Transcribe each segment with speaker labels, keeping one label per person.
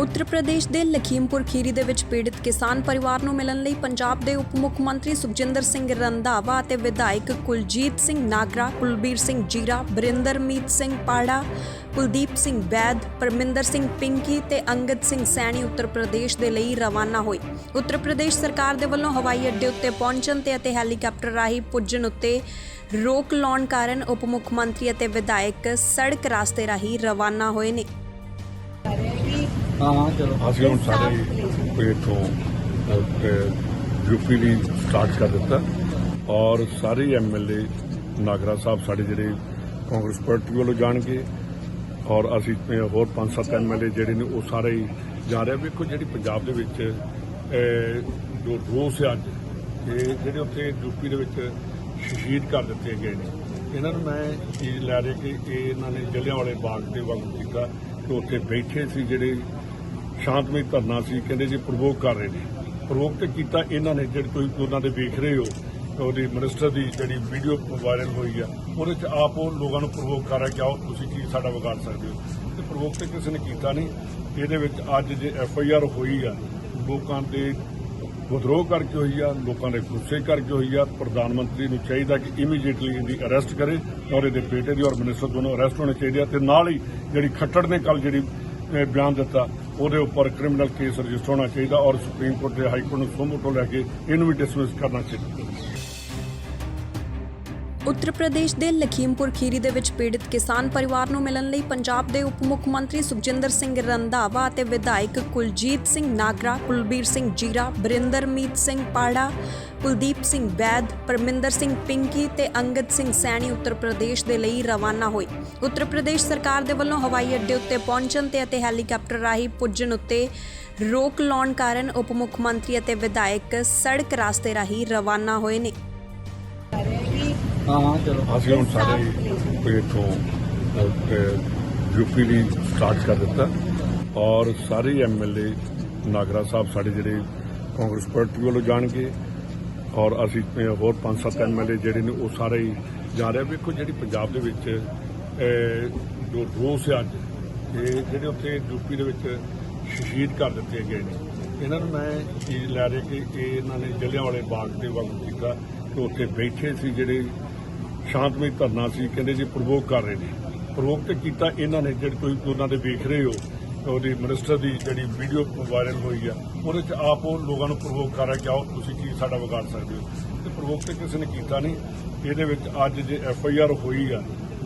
Speaker 1: ਉੱਤਰ ਪ੍ਰਦੇਸ਼ ਦੇ ਲਖੀਮਪੁਰ ਖੀਰੀ ਦੇ ਵਿੱਚ ਪੀੜਿਤ ਕਿਸਾਨ ਪਰਿਵਾਰ ਨੂੰ ਮਿਲਣ ਲਈ ਪੰਜਾਬ ਦੇ ਉਪ ਮੁੱਖ ਮੰਤਰੀ ਸੁਖਜਿੰਦਰ ਸਿੰਘ ਰੰਧਾਵਾ ਅਤੇ ਵਿਧਾਇਕ ਕੁਲਜੀਤ ਸਿੰਘ ਨਾਗਰਾ, ਕੁਲਬੀਰ ਸਿੰਘ ਜੀਰਾ, ਬਰਿੰਦਰਮੀਤ ਸਿੰਘ ਪਾੜਾ, ਕੁਲਦੀਪ ਸਿੰਘ ਬੈਦ, ਪਰਮਿੰਦਰ ਸਿੰਘ ਪਿੰਕੀ ਤੇ ਅੰਗਦ ਸਿੰਘ ਸੈਣੀ ਉੱਤਰ ਪ੍ਰਦੇਸ਼ ਦੇ ਲਈ ਰਵਾਨਾ ਹੋਏ। ਉੱਤਰ ਪ੍ਰਦੇਸ਼ ਸਰਕਾਰ ਦੇ ਵੱਲੋਂ ਹਵਾਈ ਅੱਡੇ ਉੱਤੇ ਪਹੁੰਚਣ ਤੇ ਅਤੇ ਹੈਲੀਕਾਪਟਰ ਰਾਹੀਂ ਪੁੱਜਣ ਉੱਤੇ ਰੋਕ ਲਾਉਣ ਕਾਰਨ ਉਪ ਮੁੱਖ ਮੰਤਰੀ ਅਤੇ ਵਿਧਾਇਕ ਸੜਕ ਰਾਸਤੇ ਰਾਹੀਂ ਰਵਾਨਾ ਹੋਏ ਨੇ।
Speaker 2: ਹਾਂ ਹਾਂ ਚਲੋ।
Speaker 3: ਅਸੀਂ ਹੁਣ ਸਾਰੇ ਕੋਈ ਇੱਥੋਂ ਯੂਪੀ ਲਈ ਸਟਾਰਟ ਕਰ ਦਿੱਤਾ। ਔਰ ਸਾਰੇ ਐਮਐਲਏ ਨਾਗਰਾ ਸਾਹਿਬ ਸਾਡੇ ਜਿਹੜੇ ਕਾਂਗਰਸ ਪਾਰਟੀ ਵੱਲੋਂ ਜਾਣਗੇ। ਔਰ ਅਸੀਂ ਹੋਰ ਪੰਜ ਸੱਤ ਐਮਐਲਏ ਜਿਹੜੇ ਨੇ ਉਹ ਸਾਰੇ ਹੀ ਜਾ ਰਹੇ ਆ। ਵੇਖੋ ਜਿਹੜੀ ਪੰਜਾਬ ਦੇ ਵਿੱਚ ਜੋ ਰੋਸ ਹੈ ਅੱਜ ਇਹ ਜਿਹੜੇ ਉੱਥੇ ਯੂਪੀ ਦੇ ਵਿੱਚ ਸ਼ਹੀਦ ਕਰ ਦਿੱਤੇ ਗਏ ਨੇ। ਇਹਨਾਂ ਨੂੰ ਮੈਂ ਚੀਜ਼ ਲੈ ਰਿਹਾ ਕਿ ਇਹ ਇਹਨਾਂ ਨੇ ਜਲਿਆਂਵਾਲੇ ਬਾਗ ਦੇ ਵੱਲ ਕੀਤਾ। ਕਿ ਉੱਥੇ ਬੈਠੇ ਸੀ ਜਿਹੜੇ ਸ਼ਾਂਤਮਈ ਧਰਨਾ ਸੀ, ਕਹਿੰਦੇ ਜੀ ਪ੍ਰਵੋਕ ਕਰ ਰਹੇ ਨੇ। ਪ੍ਰਵੋਕ ਤੇ ਕੀਤਾ ਇਹਨਾਂ ਨੇ, ਜਿਹੜੇ ਤੁਸੀਂ ਉਹਨਾਂ ਦੇ ਵੇਖ ਰਹੇ ਹੋ ਉਹਦੀ ਮਿਨਿਸਟਰ ਦੀ ਜਿਹੜੀ ਵੀਡੀਓ ਵਾਇਰਲ ਹੋਈ ਆ, ਉਹਦੇ ਚ ਆਪ ਉਹ ਲੋਕਾਂ ਨੂੰ ਪ੍ਰਵੋਕ ਕਰ ਰਿਹਾ ਕਿ ਆਓ ਤੁਸੀਂ ਕੀ ਸਾਡਾ ਵਿਗਾੜ ਸਕਦੇ ਹੋ। ਤੇ ਪ੍ਰਵੋਕ ਤੇ ਕਿਸੇ ਨੇ ਕੀਤਾ ਨਹੀਂ। ਇਹਦੇ ਵਿੱਚ ਅੱਜ ਜੇ ਐਫ ਆਈ ਆਰ ਹੋਈ ਆ, ਲੋਕਾਂ ਦੇ ਵਿਦਰੋਹ ਕਰਕੇ ਹੋਈ ਆ, ਲੋਕਾਂ ਦੇ ਗੁੱਸੇ ਕਰਕੇ ਹੋਈ ਆ, ਪ੍ਰਧਾਨ ਮੰਤਰੀ ਨੂੰ ਚਾਹੀਦਾ ਕਿ ਇਮੀਡੀਏਟਲੀ ਇਹਦੀ ਅਰੈਸਟ ਕਰੇ ਔਰ ਇਹਦੇ ਬੇਟੇ ਦੀ ਔਰ ਮਿਨਿਸਟਰ ਦੋਨੋਂ ਅਰੈਸਟ ਹੋਣੇ ਚਾਹੀਦੇ ਆ ਤੇ ਨਾਲ ਹੀ ਜਿਹੜੀ ਖੱਟੜ ਨੇ ਕੱਲ ਜਿਹੜੀ ਬਿਆਨ ਦਿੱਤਾ, ਉਹਦੇ ਉੱਪਰ ਕ੍ਰਿਮੀਨਲ ਕੇਸ ਰਜਿਸਟਰ ਹੋਣਾ ਚਾਹੀਦਾ ਔਰ ਸੁਪਰੀਮ ਕੋਰਟ ਦੇ ਹਾਈ ਕੋਰਟ ਨੂੰ ਸੋਮੋ ਤੋਂ ਲੈ ਕੇ ਇਹਨੂੰ ਵੀ ਡਿਸਮਿਸ ਕਰਨਾ ਚਾਹੀਦਾ।
Speaker 1: ਉੱਤਰ ਪ੍ਰਦੇਸ਼ ਦੇ ਲਖੀਮਪੁਰ ਖੀਰੀ ਦੇ ਵਿੱਚ ਪੀੜਿਤ ਕਿਸਾਨ ਪਰਿਵਾਰ ਨੂੰ ਮਿਲਣ ਲਈ ਪੰਜਾਬ ਦੇ ਉਪ ਮੁੱਖ ਮੰਤਰੀ ਸੁਖਜਿੰਦਰ ਸਿੰਘ ਰੰਧਾਵਾ ਅਤੇ ਵਿਧਾਇਕ ਕੁਲਜੀਤ ਸਿੰਘ ਨਾਗਰਾ, ਕੁਲਬੀਰ ਸਿੰਘ ਜੀਰਾ, ਬਰਿੰਦਰਮੀਤ ਸਿੰਘ ਪਾੜਾ, ਕੁਲਦੀਪ ਸਿੰਘ ਬੈਦ, ਪਰਮਿੰਦਰ ਸਿੰਘ ਪਿੰਕੀ ਤੇ ਅੰਗਦ ਸਿੰਘ ਸੈਣੀ ਉੱਤਰ ਪ੍ਰਦੇਸ਼ ਦੇ ਲਈ ਰਵਾਨਾ ਹੋਏ। ਉੱਤਰ ਪ੍ਰਦੇਸ਼ ਸਰਕਾਰ ਦੇ ਵੱਲੋਂ ਹਵਾਈ ਅੱਡੇ ਉੱਤੇ ਪਹੁੰਚਣ ਤੇ ਅਤੇ ਹੈਲੀਕਾਪਟਰ ਰਾਹੀਂ ਪੁੱਜਣ ਉੱਤੇ ਰੋਕ ਲਾਉਣ ਕਾਰਨ ਉਪ ਮੁੱਖ ਮੰਤਰੀ ਅਤੇ ਵਿਧਾਇਕ ਸੜਕ ਰਸਤੇ ਰਾਹੀਂ ਰਵਾਨਾ ਹੋਏ ਨੇ।
Speaker 2: ਹਾਂ ਹਾਂ, ਚਲੋ।
Speaker 3: ਅਸੀਂ ਹੁਣ ਸਾਰੇ ਕੋਈ ਇੱਥੋਂ ਯੂਪੀ ਲਈ ਸਟਾਰਟ ਕਰ ਦਿੱਤਾ। ਔਰ ਸਾਰੇ ਐਮਐਲਏ ਨਾਗਰਾ ਸਾਹਿਬ ਸਾਡੇ ਜਿਹੜੇ ਕਾਂਗਰਸ ਪਾਰਟੀ ਵੱਲੋਂ ਜਾਣਗੇ। ਔਰ ਅਸੀਂ ਹੋਰ ਪੰਜ ਸੱਤ ਐਮਐਲਏ ਜਿਹੜੇ ਨੇ, ਉਹ ਸਾਰੇ ਹੀ ਜਾ ਰਹੇ ਆ। ਵੇਖੋ ਜਿਹੜੀ ਪੰਜਾਬ ਦੇ ਵਿੱਚ ਜੋ ਰੋਸ ਹੈ ਅੱਜ, ਇਹ ਜਿਹੜੇ ਉੱਥੇ ਯੂਪੀ ਦੇ ਵਿੱਚ ਸ਼ਹੀਦ ਕਰ ਦਿੱਤੇ ਗਏ ਨੇ। ਇਹਨਾਂ ਨੂੰ ਮੈਂ ਚੀਜ਼ ਲੈ ਰਿਹਾ ਕਿ ਇਹ ਇਹਨਾਂ ਨੇ ਜਲਿਆਂਵਾਲੇ ਬਾਗ ਦੇ ਵੱਲ ਕੀਤਾ ਕਿ ਉੱਥੇ ਬੈਠੇ ਸੀ ਜਿਹੜੇ ਸ਼ਾਂਤਮਈ ਧਰਨਾ ਸੀ, ਕਹਿੰਦੇ ਜੀ ਪ੍ਰਵੋਕ ਕਰ ਰਹੇ ਨੇ। ਪ੍ਰਵੋਕ ਤੇ ਕੀਤਾ ਇਹਨਾਂ ਨੇ, ਜਿਹੜੇ ਤੁਸੀਂ ਉਹਨਾਂ ਦੇ ਵੇਖ ਰਹੇ ਹੋ ਉਹਦੀ ਮਿਨਿਸਟਰ ਦੀ ਜਿਹੜੀ ਵੀਡੀਓ ਵਾਇਰਲ ਹੋਈ ਆ, ਉਹਦੇ ਚ ਆਪ ਉਹ ਲੋਕਾਂ ਨੂੰ ਪ੍ਰਵੋਕ ਕਰ ਰਿਹਾ ਕਿ ਆਓ ਤੁਸੀਂ ਕੀ ਸਾਡਾ ਵਿਗਾੜ ਸਕਦੇ ਹੋ। ਤੇ ਪ੍ਰਵੋਕ ਤੇ ਕਿਸੇ ਨੇ ਕੀਤਾ ਨਹੀਂ। ਇਹਦੇ ਵਿੱਚ ਅੱਜ ਜੇ ਐਫ ਆਈ ਆਰ ਹੋਈ ਆ,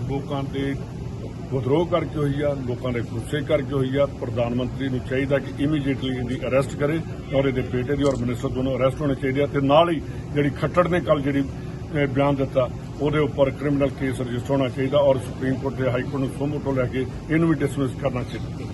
Speaker 3: ਲੋਕਾਂ ਦੇ ਵਿਦਰੋਹ ਕਰਕੇ ਹੋਈ ਆ, ਲੋਕਾਂ ਦੇ ਗੁੱਸੇ ਕਰਕੇ ਹੋਈ ਆ, ਪ੍ਰਧਾਨ ਮੰਤਰੀ ਨੂੰ ਚਾਹੀਦਾ ਕਿ ਇਮੀਡੀਏਟਲੀ ਇਹਦੀ ਅਰੈਸਟ ਕਰੇ ਔਰ ਇਹਦੇ ਬੇਟੇ ਦੀ ਔਰ ਮਿਨਿਸਟਰ ਦੋਨੋਂ ਅਰੈਸਟ ਹੋਣੇ ਚਾਹੀਦੇ ਆ। ਤੇ ਨਾਲ ਹੀ ਜਿਹੜੀ ਖੱਟੜ ਨੇ ਕੱਲ ਜਿਹੜੀ ਬਿਆਨ ਦਿੱਤਾ ਉਹਦੇ ਉੱਪਰ ਕ੍ਰਿਮੀਨਲ ਕੇਸ ਰਜਿਸਟਰ ਹੋਣਾ ਚਾਹੀਦਾ ਔਰ ਸੁਪਰੀਮ ਕੋਰਟ ਦੇ ਹਾਈ ਕੋਰਟ ਨੂੰ ਸੋਮੋ ਤੋਂ ਲੈ ਕੇ ਇਹਨੂੰ ਵੀ ਡਿਸਮਿਸ ਕਰਨਾ ਚਾਹੀਦਾ।